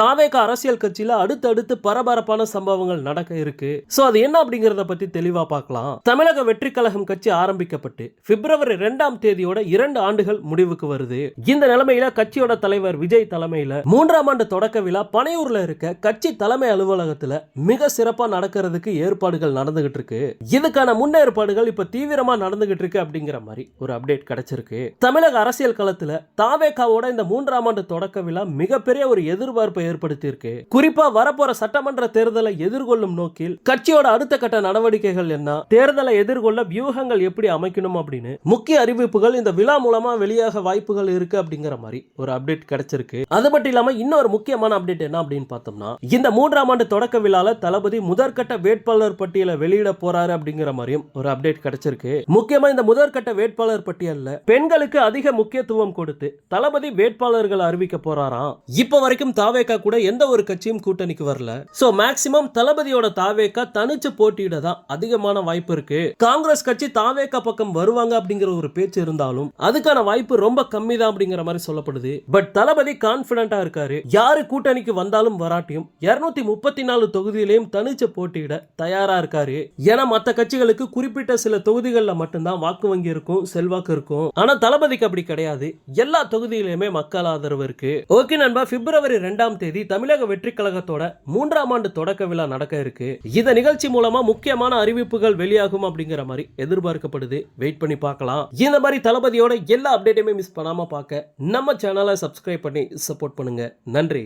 தாவேக அரசியல் கட்சியில அடுத்தடுத்து பரபரப்பான சம்பவங்கள் நடக்க இருக்கு. சோ அது என்ன அப்படிங்கறத பத்தி தெளிவா பார்க்கலாம். தமிழக வெற்றி கழகம் கட்சி ஆரம்பிக்கப்பட்டு பிப்ரவரி இரண்டாம் தேதியோட இரண்டு ஆண்டுகள் முடிவுக்கு வருது. இந்த நிலைமையில கட்சியோட தலைவர் விஜய் தலைமையில மூன்றாம் ஆண்டு தொடக்க விழா பனையூர்ல இருக்க கட்சி தலைமை அலுவலகத்துல மிக சிறப்பா நடக்கிறதுக்கு ஏற்பாடுகள் நடந்துகிட்டு இருக்கு. இதுக்கான முன்னேற்பாடுகள் இப்ப தீவிரமா நடந்துகிட்டு இருக்கு அப்படிங்கிற மாதிரி ஒரு அப்டேட் கிடைச்சிருக்கு. தமிழக அரசியல் களத்துல தாவேகாவோட இந்த மூன்றாம் ஆண்டு தொடக்க விழா மிகப்பெரிய ஒரு எதிர்பார்ப்பை ஏற்படுத்தியிருக்கு. குறிப்பா வரப்போற சட்டமன்ற தேர்தலை எதிர்கொள்ளும் நோக்கில் கட்சியோட அடுத்த கட்ட நடவடிக்கைகள் என்ன? தேர்தலை எதிர்கொள்ள வியூகங்கள் எப்படி அமைக்கணும் அப்படின்னு முக்கிய அறிவிப்புகள் இந்த விழா மூலமா வெளியாக வாய்ப்புகள் இருக்கு அப்படிங்கிற மாதிரி ஒரு அப்டேட் கிடைச்சிருக்கு. அது மட்டும் இல்லாம இன்னொரு முக்கியமான அப்டேட் என்ன அப்படின்னு பார்த்தோம்னா இந்த மூன்றாம் ஆண்டு தொடக்க விழால தளபதி முதற்கட்ட வேட்பாளர் பட்டியலை வெளியிட போறாரு அப்படிங்கிற மாதிரியும் ஒரு அப்டேட் கிடைச்சிருக்கு. முக்கியமா இந்த முதற்கட்ட வேட்பாளர் பட்டியல்ல பெண்களுக்கு அதிக முக்கியத்துவம் கொடுத்து தளபதி வேட்பாளர்கள் அறிவிக்க போறாராம். இப்ப வரைக்கும் தாவேக்கா கூட எந்த ஒரு கட்சியும் கூட்டணிக்கு வரல. சோ மேக்சிமம் தளபதியோட தாவேக்கா தனிச்சு போட்டியிட தான் அதிகமான வாய்ப்பு இருக்கு. காங்கிரஸ் கட்சி தாவேக்கா பக்கம் வருவாங்க அப்படிங்கிற ஒரு பேச்சு இருந்தாலும் அதுக்கான வாய்ப்பு ரொம்ப கம்மி தான் அப்படிங்கிற மாதிரி சொல்லப்படுது. பட் தளபதி கான்பிடண்டா இருக்காரு. யாரு கூட்டணிக்கு வந்தாலும் வராட்டியும் இருநூத்தி முப்பத்தி நாலு தொகுதியிலையும் தனிச்சு போட்டியிட தயாரா இருக்காரு. ஏன்னா மத்த கட்சிகளுக்கு குறிப்பிட்ட சில தொகுதிகளில் மட்டும்தான் வாக்கு வங்கி இருக்கும் செல்வாக்கு இருக்கும். ஆனா தளபதிக்கு அப்படி கிடையாது. எல்லா தொகுதியிலுமே மக்கள் ஆதரவு இருக்கு. ஓகே நண்பா. பிப்ரவரி ரெண்டாம் தேதி தேதி தமிழக வெற்றி கழகத்தோட மூன்றாம் ஆண்டு தொடக்க விழா நடக்க இருக்கு. இந்த நிகழ்ச்சி மூலமா முக்கியமான அறிவிப்புகள் வெளியாகும் அப்படிங்கிற மாதிரி எதிர்பார்க்கப்படுது. வெயிட் பண்ணி பார்க்கலாம். இந்த மாதிரி தளபதியோட எல்லா அப்டேட்டையுமே மிஸ் பண்ணாம பார்க்க நம்ம சேனலை சப்ஸ்கிரைப் பண்ணி சப்போர்ட் பண்ணுங்க. நன்றி.